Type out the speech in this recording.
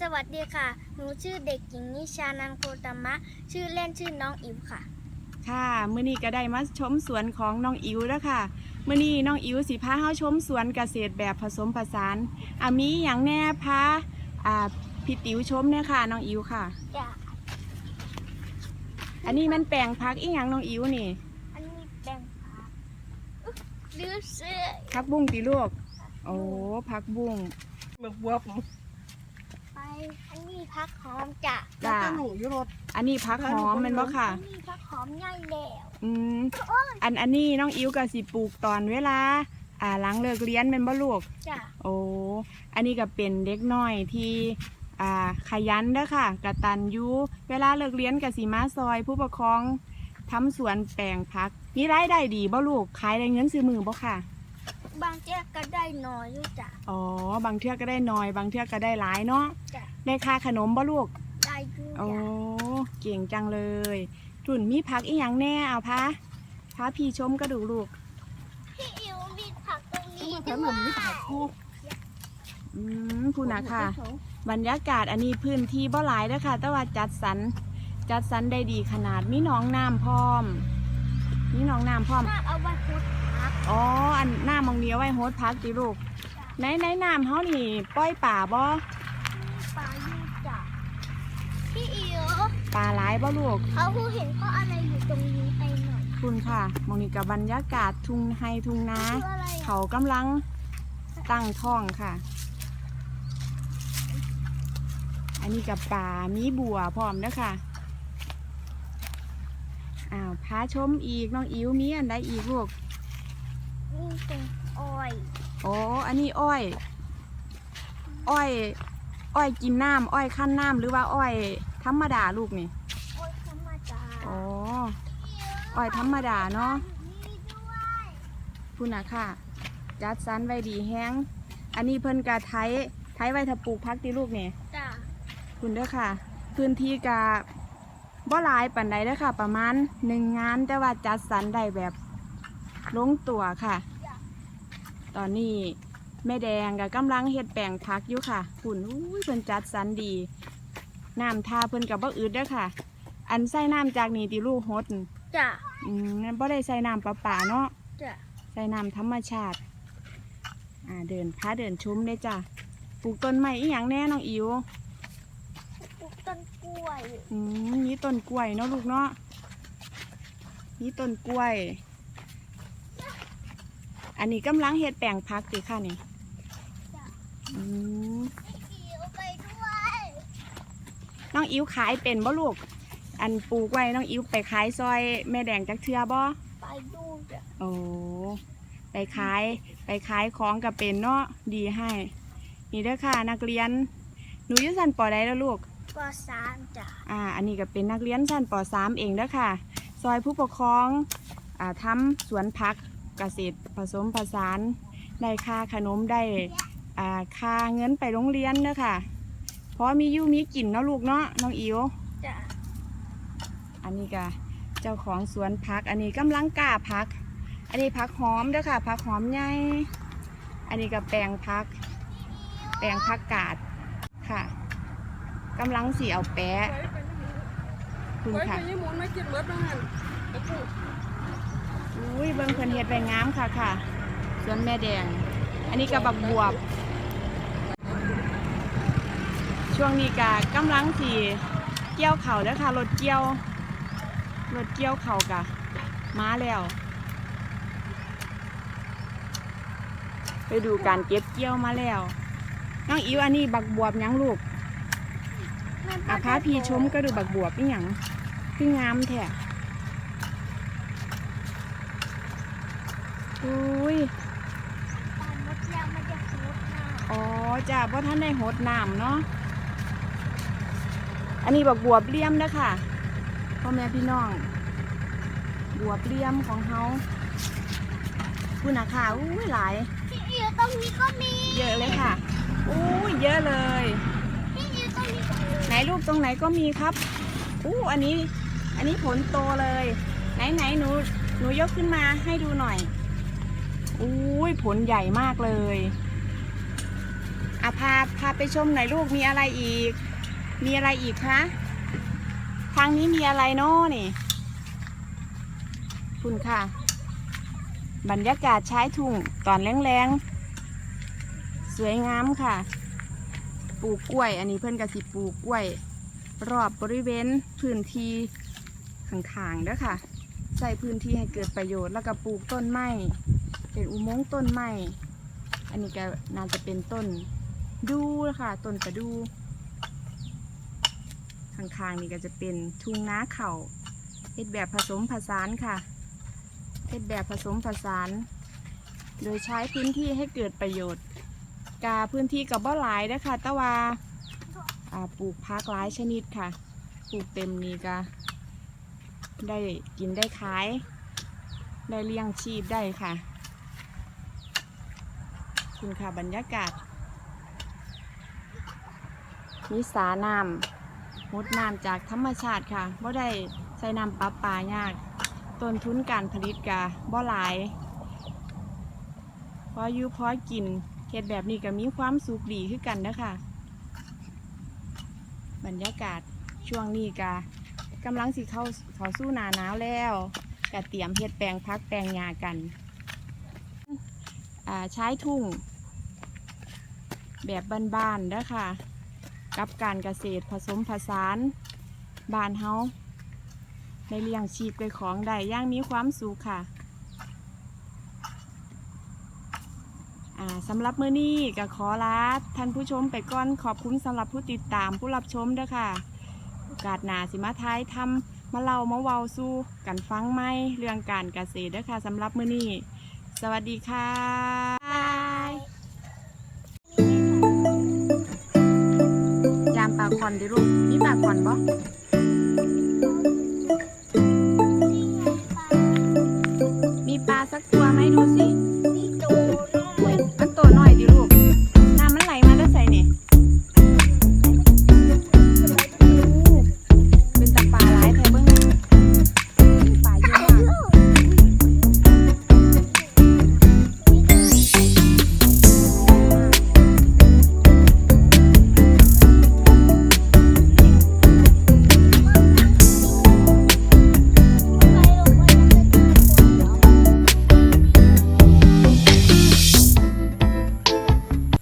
สวัสดีค่ะ หนูชื่อเด็กหญิงนิชานันโคตมะ ชื่อเล่นชื่อน้องอิ๋วค่ะ ค่ะมื้อนี้ก็ได้มาชมสวนของน้องอิ๋วแล้วค่ะมื้อนี้น้องอิ๋วสิพาเฮาชมสวนเกษตรแบบผสมผสานอะมีหยังแน่พาอ่าพี่ติ๋วชมเนี่ยค่ะน้องอิ๋วค่ะ จ้ะ อันนี้มันแปลงพักอีหยังน้องอิ๋วนี่อันนี้แปลงผักอุ๊ยลือเสื้อ พักบุ้งติลูกโอ้พักบุ้งเมือกบวบไป อันนี้พักหอมจ้ะจ้าแล้วก็หนูอยู่รถอันนี้พักหอมแมันบ่ค่ะ อันนี้พักหอมง่ายแล้วอืมอันอันนี้น้องอิ๋วก็สิปลูกตอนเวลา อ่าหลังเลิกเรียนแม่นบ่ลูก จ้ะโอ้ อันนี้ก็เป็นเด็กน้อยที่อ่าขยันเด้อค่ะกตันยูเวลาเลิกเรียนกับสีมาซอย ผู้ปกครองทำสวนแปลงพักมีรายได้ดีบ่ลูกขายได้เงินซื้อมือบ่ค่ะ บางเจ้าก็ได้น้อยอยู่จ้ะ อ๋อ บางเทื่อก็ได้น้อย บางเทื่อก็ได้หลายเนาะจ้ะ ได้ค่าขนมบ่ลูกได้อยู่โอ้จ้ะเก่งจังเลยทุนมีพักอีหยังแน่เอาพะพาพี่ชมก็ดูลูกพี่อิ๋วมีผักตรงนี้แถด้มวหนุ่มนี่ยตายคู่อืมพูนะค่ะ บรรยากาศอันนี้พื้นที่บ่หลายเด้อค่ะ แต่ว่าจัดสรรจัดสรรได้ดีขนาดมีหนองน้ำพร้อมมีหนองน้ำพร้อม น่าเอาไว้พุดผักอ๋ออันน้ำมองเดียวไว้ โฮดพักติลูก ในในน้ำเฮานี่ปล่อยป่าบ่ปลาอยู่จ้ะพี่อิ๋วป่าหลายบ่ลูกเขาผู้เห็นเพราะอะไรอยู่ตรงนี้ไปหน่อยคุณค่ะมองนี่กับบรรยากาศทุ่งไฮทุ่งนา คืออะไรอะเขากำลังตั้งท้องค่ะ อันนี้กับป่ามีบัวพร้อมเด้อค่ะ อ้าวพาชมอีกน้องอิ๋วมีอันใดอีกลูกนี่ เป็นอ้อยโอ้อันนี้อ้อย อ้อย อ้อยกินน้ำอ้อยขั้นน้ำหรือว่าอ้อยธรรมดาลูกนี่ อ้อยธรรมดาอ๋อ อ้อยธรรมดาเนาะนี่ด้วยพุ่นนะค่ะ จัดสรรไว้ดีแห้ง อันนี้เพิ่นกะไทยไทยไว้ถ้าปลูกพักติลูกนี่จ้ะคุณเด้อค่ะ พื้นที่กะบ่หลายปันใดเด้อค่ะ ประมาณหนึ่งงานแต่ว่าจัดสรรได้แบบลงตัวค่ะ ตอนนี้แม่แดงกับกำลังเฮ็ดแปลงพักอยู่ค่ะคุณอุ้ยเพิ่นจัดสรรดี น้ำทาเพิ่นกับบ่อืดเด้อค่ะ อันใส่น้ำจากนี่ติลูกฮดนั่นจ้ะอืมบ่ได้ใส่น้ำประปาเนาะจ้ะใส่น้ำธรรมชาติ อ่าเดินพาเดินชมได้จ้ะปลูกต้นไม้อีหยังแน่น้องอิ๋วปลูกต้นกล้วย อืมมีต้นกล้วยเนาะลูกเนาะมีต้นกล้วย อันนี้กำลังเฮ็ดแปลงพักติค่ะนี่จ้ะอืมพี่อิ๋วไปด้วยน้องอิ๋วขายเป็นบ่ลูก อันปลูกไว้น้องอิ๋วไปขายซอยแม่แดงจักเทือบ่ไปดูจ้ะโอ้ไปขายไปขายของกับเป็นเนาะดีให้ นี่เด้อค่ะ นักเรียน หนูอยุสันปอใดแล้วลูกปอสามจ้ะอ่า อันนี้ก็เป็นนักเรียนชั้นป .3 เองเด้อค่ะ ซอยผู้ปกครองอ่าทำสวนพัก เกษตรผสมผสานได้ค่าขนมได้อ่าค่าเงินไปโรงเรียนเด้อค่ะเพราะมีอยู่มีกินเนาะลูกเนาะน้องอิ๋วจ้ะอันนี้ก็เจ้าของสวนพัก อันนี้กำลังกล้าพัก อันนี้พักหอมเด้อค่ะพักหอมใหญ่อันนี้ก็แปลงพัก แปลงพักกาดค่ะกำลังสีเอาแปะคุณไว้ค่ะ อุ้ยเบิ่งเพิ่นเฮ็ดไว้งามค่ะค่ะสวนแม่แดง อันนี้ก็บักบวบ ช่วงนี้ก็กำลังสีเกี่ยวเข่าวเด้อค่ะรถเกี่ยวรถเกี่ยวเข่าวกะมาแล้ว ไปดูการเก็บเกี่ยวมาแล้วน้องอิวอันนี้บักบวบหยังลูกอาพาพี่ชมก็ดูบักบวบนี่หยังคืองามแท้ อุ้ยตอนมดยางมันจะฟูดหน้าอ๋อจ้าเพราะท่านได้หดน้ำเนาะอันนี้บักบวบเลี่ยมนะค่ะพ่อแม่พี่น้อง บวบเลี่ยมของเฮาคุณนะค่ะอุ้ยหลายพี่อิ๋วตรงนี้ก็มีเยอะเลยค่ะอุ้ยเยอะเลยพี่อิ๋วตรงนี้ก็มีไหนรูปตรงไหนก็มีครับ อู้อันนี้ อันนี้ผลโตเลย ไหนไหนหนู หนูยกขึ้นมาให้ดูหน่อย อุ้ยผลใหญ่มากเลยอะพาพาไปชมหน่อยลูกมีอะไรอีก มีอะไรอีกคะ ทางนี้มีอะไรนาะนี่ คุณค่ะ บรรยากาศชายทุ่งตอนแรงๆ สวยงามค่ะ ปลูกกล้วย อันนี้เพื่อนกสิปลูกกล้วย รอบบริเวณพื้นที่ข้างๆเด้อค่ะ ใส่พื้นที่ให้เกิดประโยชน์แล้วก็ปลูกต้นไม้ เป็นอุโมงค์ต้นไม้ อันนี้ก็น่าจะเป็นต้นดูค่ะ ต้นประดูข้างๆนี่ก็จะเป็นทุ่งนาเขา่าเฮ็ดแบบผสมผสานค่ะเฮ็ดแบบผสมผสาน โดยใช้พื้นที่ให้เกิดประโยชน์ กาพื้นที่กับบ่หลายเด้ค่ะต่ว่าาปลูกพักหลายชนิดค่ะ ปลูกเต็มนี้ก็ได้กินได้ขาย ได้เลี้ยงชีพได้ค่ะ คุณค่ะบรรยากาศมีสาน้ำมดน้ำจากธรรมชาติค่ะบ่ได้ใส่น้ำปลาปลายากต้นทุนการผลิตกะบ่หลายพออยู่พอกินเฮ็ดแบบนี้ก็มีความสุขดีคือกันเด้อค่ะบรรยากาศช่วงนี้กะกำลังสิเข้าเข้าสู่หนาหนาวแล้วกะเตรียมเฮ็ดแปลงพักแปลงหญ้ากันใช้ทุ่ง แบบบ้านๆเด้อค่ะ กับการเกษตรผสมผสานบ้านเฮาในเลี้ยงชีพด้วยของได้ย่างมีความสุขค่ะสำหรับมื้อนี้ก็ขอลาท่านผู้ชมไปก่อนขอบคุณสำหรับผู้ติดตามผู้รับชมด้อค่ะ โอกาสหนาสิมาท้ายทำมาเล่ามาเวาสู้กันฟังไหมเรื่องการเกษตรด้อค่ะสำหรับมื้อนี้ สวัสดีค่ะ อนดิลูกมีปลาคอนบ่